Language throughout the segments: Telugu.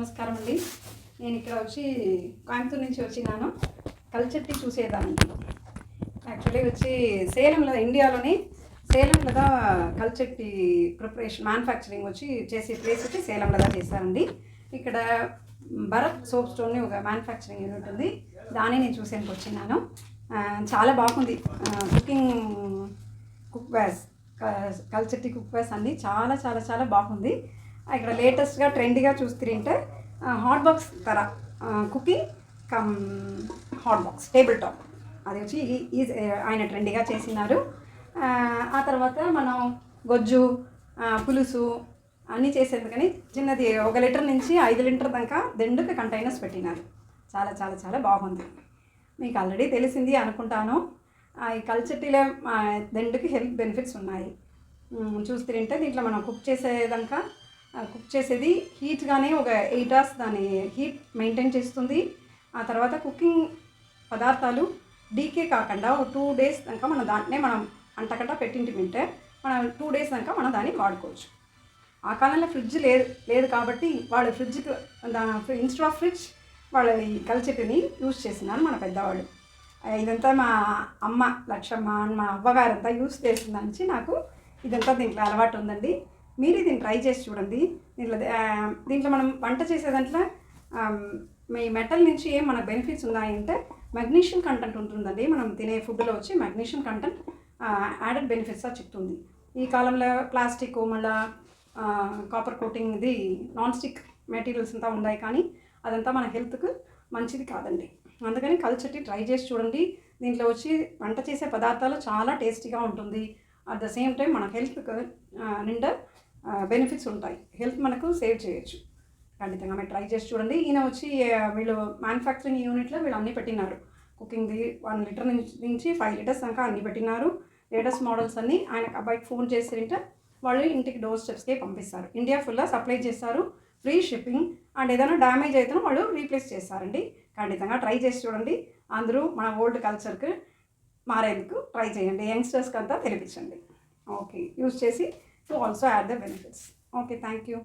నమస్కారం అండి. నేను ఇక్కడ వచ్చి కోయంబత్తూరు నుంచి వచ్చినాను. కల్చెట్టి చూసేదాన్ని. చూసేదానికి యాక్చువల్లీ వచ్చి సేలంలో ఇండియాలోని సేలంలో కల్చెట్టి ప్రిపరేషన్ మ్యానుఫ్యాక్చరింగ్ వచ్చి చేసే ప్లేస్ వచ్చి సేలంలో చేశానండి ఇక్కడ భరత్ సోప్ స్టోన్ని ఒక మ్యానుఫ్యాక్చరింగ్ యూనిట్ ఉంది. దాన్ని నేను చూసేందుకు వచ్చినాను. చాలా బాగుంది. Cooking cookwares culture cookwares అన్నీ చాలా చాలా చాలా బాగుంది. ఇక్కడ లేటెస్ట్గా ట్రెండీగా చూస్తుంటే హాట్ బాక్స్ తర cooking cum hot box table top అది వచ్చి ఈ- ఆయన ట్రెండిగా చేసినారు. ఆ, తర్వాత మనం గొజ్జు పులుసు అన్నీ చేసేందుకని చిన్నది ఒక లీటర్ నుంచి ఐదు లీటర్ దాకా దెండుకి కంటైనర్స్ పెట్టినారు. చాలా చాలా చాలా బాగుంది. మీకు ఆల్రెడీ తెలిసింది అనుకుంటాను. ఈ కల్చర్ దండుకి హెల్త్ బెనిఫిట్స్ ఉన్నాయి. చూస్తుంటే దీంట్లో మనం కుక్ చేసేదాకా కుక్ చేసేది. హీట్గానే ఒక ఎయిట్ అవర్స్ దాని హీట్ మెయింటైన్ చేస్తుంది. ఆ తర్వాత కుకింగ్ పదార్థాలు డీకే కాకుండా ఒక టూ డేస్ దాకా మనం దాంట్నే మనం అంటకుండా పెట్టింటి వింటే మనం టూ డేస్ దాకా మనం దాన్ని వాడుకోవచ్చు. ఆ కాలంలో ఫ్రిడ్జ్ లేదు లేదు కాబట్టి వాళ్ళు ఫ్రిడ్జ్కి ఇన్స్టెడ్ ఆఫ్ ఫ్రిడ్జ్ వాళ్ళు ఈ కల్చర్ని యూజ్ చేసినారు మన పెద్దవాళ్ళు. ఇదంతా మా అమ్మ లక్షమ్మ మా అవ్వగారంతా యూజ్ చేసిందని నాకు ఇదంతా దీంట్లో అలవాటు ఉందండి. మీరు దీన్ని ట్రై చేసి చూడండి. దీంట్లో దీంట్లో మనం వంట చేసే దాంట్లో మీ మెటల్ నుంచి ఏం మనకు బెనిఫిట్స్ ఉన్నాయంటే మెగ్నీషియం కంటెంట్ ఉంటుందండి. మనం తినే ఫుడ్లో వచ్చి మెగ్నీషియం కంటెంట్ యాడెడ్ బెనిఫిట్స్ చెప్తుంది. ఈ కాలంలో ప్లాస్టిక్ మళ్ళా కాపర్ కోటింగ్ ఇది నాన్ స్టిక్ మెటీరియల్స్ అంతా ఉన్నాయి కానీ అదంతా మన హెల్త్కు మంచిది కాదండి. అందుకని కల్చర్టీ ట్రై చేసి చూడండి. దీంట్లో వచ్చి వంట చేసే పదార్థాలు చాలా టేస్టీగా ఉంటుంది. అట్ ద సేమ్ టైం మన హెల్త్కు నిండా బెనిఫిట్స్ ఉంటాయి. హెల్త్ మనకు సేవ్ చేయొచ్చు. ఖచ్చితంగా మీరు ట్రై చేసి చూడండి. ఈయన వచ్చి వీళ్ళు మ్యానుఫ్యాక్చరింగ్ యూనిట్లో వీళ్ళు అన్నీ పెట్టినారు. కుకింగ్ది వన్ లీటర్ నుంచి నుంచి ఫైవ్ లీటర్స్ దాకా అన్నీ పెట్టినారు. లేటెస్ట్ మోడల్స్ అన్నీ ఆయన అబ్బాయికి ఫోన్ చేసింటే. వాళ్ళు ఇంటికి డోర్ స్టెప్స్కే పంపిస్తారు ఇండియా ఫుల్లా సప్లై చేస్తారు. ఫ్రీ షిప్పింగ్ అండ్ ఏదైనా డ్యామేజ్ అయితే వాళ్ళు రీప్లేస్ చేస్తారండి. ఖచ్చితంగా ట్రై చేసి చూడండి. అందరూ మన ఓల్డ్ కల్చర్కి మారేందుకు ట్రై చేయండి. యంగ్స్టర్స్కి అంతా తెలిపించండి. ఓకే యూస్ చేసి to also add the benefits okay thank you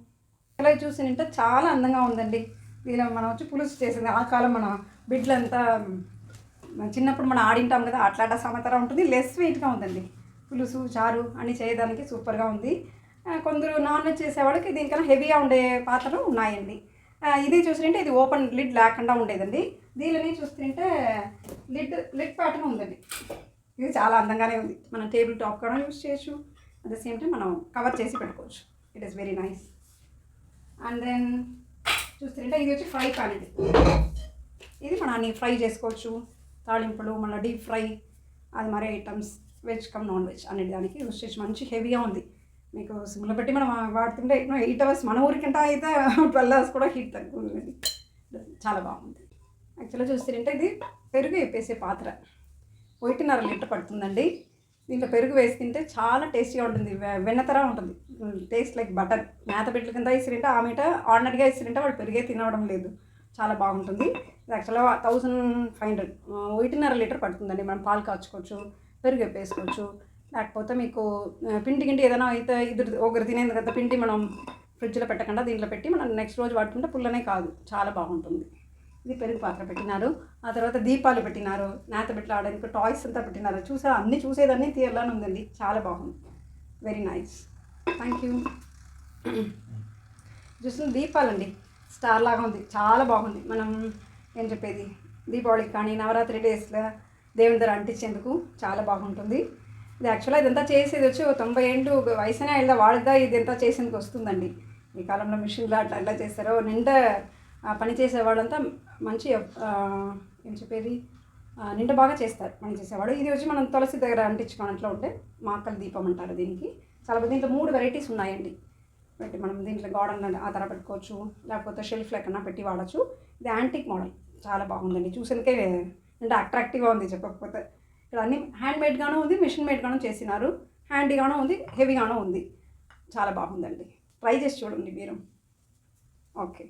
ఇలా చూసినంటే చాలా అందంగా ఉందండి. దీనిలో మనం వచ్చి పులుసు చేసింది. ఆ కాలం మన బిడ్డలంతా చిన్నప్పుడు మనం ఆడింటాం కదా అట్లాట సమతర ఉంటుంది. లెస్ వెయిట్గా ఉందండి. పులుసు చారు అన్ని చేయడానికి సూపర్గా ఉంది. కొందరు నాన్ వెజ్ చేసేవాళ్ళకి దీనికన్నా హెవీగా ఉండే పాత్రలు ఉన్నాయండి. ఇది చూసినంటే ఇది ఓపెన్ లిడ్ లేకుండా ఉండేదండి. దీనిని చూస్తుంటే లిడ్ లిడ్ ప్యాటర్న్ ఉందండి. ఇది చాలా అందంగానే ఉంది. మనం టేబుల్ టాప్ కూడా యూస్ చేయొచ్చు. అట్ ద సేమ్ టైం మనం కవర్ చేసి పెట్టుకోవచ్చు. It is very nice and then చూస్తుంటే ఇది వచ్చి ఫ్రై పాన్ ఇది. ఇది మనం అన్ని ఫ్రై చేసుకోవచ్చు. తాళింపులు మళ్ళీ డీప్ ఫ్రై అది మరే items veg cum non veg అనే దానికి యూస్ చేసి మంచి హెవీగా ఉంది. మీకు సిమ్లో పెట్టి మనం వాడుతుంటే ఎయిట్ అవర్స్ మన ఊరికంటే అయితే ట్వెల్వ్ అవర్స్ కూడా హీట్ తగ్గుతుంది. చాలా బాగుంది. యాక్చువల్గా చూస్తుంటే ఇది పెరుగు వేపేసే పాత్ర. ఒకటిన్నర లీటర్ పడుతుందండి. దీంట్లో పెరుగు వేసి తింటే చాలా టేస్టీగా ఉంటుంది. వె- వెన్నతర ఉంటుంది. టేస్ట్ లైక్ బటర్ మేత బిడ్డల కింద ఇసిరింటే ఆ మీట ఆర్డినరీగా ఇసిరింటే వాళ్ళు పెరిగే తినడం లేదు. చాలా బాగుంటుంది. ఇది యాక్చువల్గా థౌజండ్ ఫైవ్ హండ్రెడ్ ఒకటిన్నర లీటర్ పడుతుందండి. మనం పాలు కాచుకోవచ్చు పెరుగు వేపేసుకోవచ్చు. లేకపోతే మీకు పిండి గిండి ఏదైనా అయితే ఇద్దరు ఒకరు తినేది కదా పిండి మనం ఫ్రిడ్జ్లో పెట్టకుండా దీంట్లో పెట్టి మనం నెక్స్ట్ రోజు వాడుకుంటే పుల్లనే కాదు. చాలా బాగుంటుంది. ఇది పెరుగు పాత్ర పెట్టినారు. ఆ తర్వాత దీపాలు పెట్టినారు. నేత బిడ్డలు ఆడడానికి టాయ్స్ అంతా పెట్టినారు. చూసా అన్నీ చూసేదాన్ని తీయాలని ఉందండి. చాలా బాగుంది. వెరీ నైస్ థ్యాంక్ యూ చూసిన దీపాలండి. స్టార్ లాగా ఉంది. చాలా బాగుంది. మనం ఏం చెప్పేది? దీపావళికి కానీ నవరాత్రి డేస్లో దేవుని దగ్గర అంటించేందుకు చాలా బాగుంటుంది. ఇది యాక్చువల్గా ఇదంతా చేసేది వచ్చి తొంభై ఏళ్ళు ఒక వయసునే వెళ్దా ఇది ఇదంతా చేసేందుకు వస్తుందండి. ఈ కాలంలో మిషన్లో అట్లా అట్లా చేస్తారో నిండా పనిచేసే పని వాళ్ళంతా మంచి ఏం చెప్పేది? నిండా బాగా చేస్తారు పని చేసేవాడు. ఇది వచ్చి మనం తులసి దగ్గర అంటించుకున్నట్లు ఉంటే మాకల దీపం అంటారు దీనికి. చాలా దీంట్లో మూడు వెరైటీస్ ఉన్నాయండి. పెట్టి మనం దీంట్లో గోడన్ ఆ తర పెట్టుకోవచ్చు లేకపోతే షెల్ఫ్ లెక్కన పెట్టి వాడచ్చు. ఇది యాంటిక్ మోడల్ చాలా బాగుందండి. చూసేందుకే అంటే అట్రాక్టివ్గా ఉంది చెప్పకపోతే. ఇక్కడ అన్ని హ్యాండ్ మేడ్గానూ ఉంది మిషన్ మేడ్గానూ చేసినారు. హ్యాండీగానూ ఉంది హెవీగానూ ఉంది. చాలా బాగుందండి. ట్రై చేసి చూడండి మీరు. ఓకే